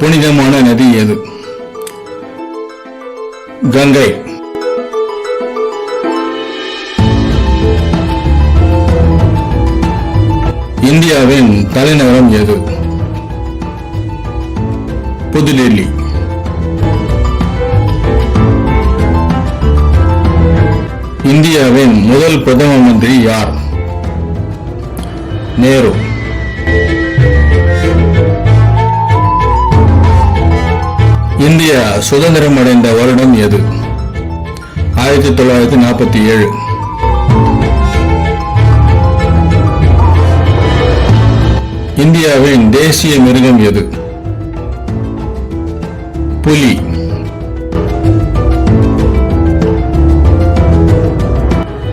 புனிதமான நதி எது? கங்கை. இந்தியாவின் தலைநகரம் எது? புதுடெல்லி. இந்தியாவின் முதல் பிரதம மந்திரி யார்? நேரு. இந்தியா சுதந்திரம் அடைந்த வருடம் எது? ஆயிரத்தி தொள்ளாயிரத்தி நாற்பத்தி ஏழு. இந்தியாவின் தேசிய மிருகம் எது? புலி.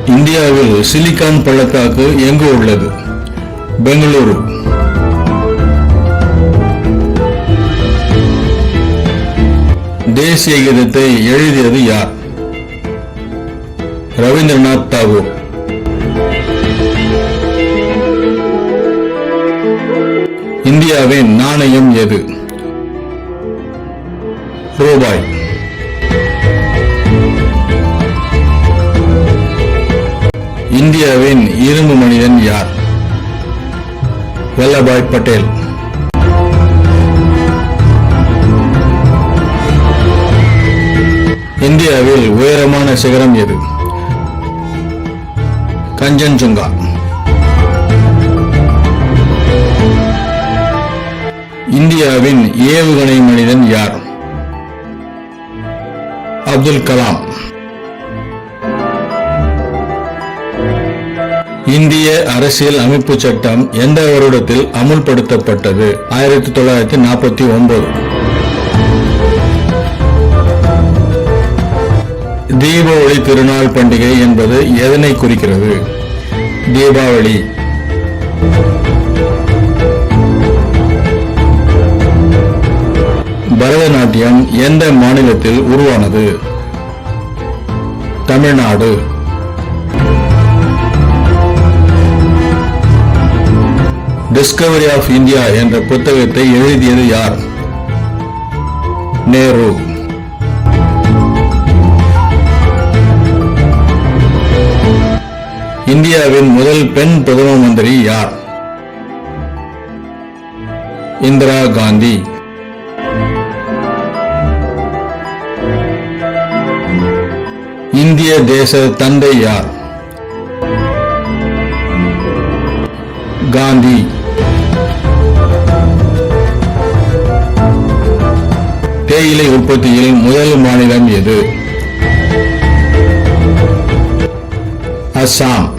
இந்தியாவில் சிலிகான் பள்ளத்தாக்கு எங்கு உள்ளது? பெங்களூரு. தேசிய கீதத்தை எழுதியது யார்? ரவீந்திரநாத் தாகூர் இந்தியாவின் நாணயம் எது? ரூபாய். இந்தியாவின் இரும்பு மனிதன் யார்? வல்லபாய் பட்டேல். இந்தியாவில் உயரமான சிகரம் எது? கஞ்சன்சுங்கா. இந்தியாவின் ஏவுகணை மனிதன் யார்? அப்துல் கலாம். இந்திய அரசியல் அமைப்பு சட்டம் எந்த வருடத்தில் அமுல்படுத்தப்பட்டது? ஆயிரத்தி தொள்ளாயிரத்தி நாற்பத்தி ஒன்பது. தீப ஒளி திருநாள் பண்டிகை என்பது எதனை குறிக்கிறது? தீபாவளி. பரதநாட்டியம் எந்த மாநிலத்தில் உருவானது? தமிழ்நாடு. டிஸ்கவரி ஆஃப் இந்தியா என்ற புத்தகத்தை எழுதியது யார்? நேரு. இந்தியாவின் முதல் பெண் பிரதம மந்திரி யார்? இந்திரா காந்தி. இந்திய தேச தந்தை யார்? காந்தி. தேயிலை உற்பத்தியில் முதல் மாநிலம் எது? அஸ்ஸாம்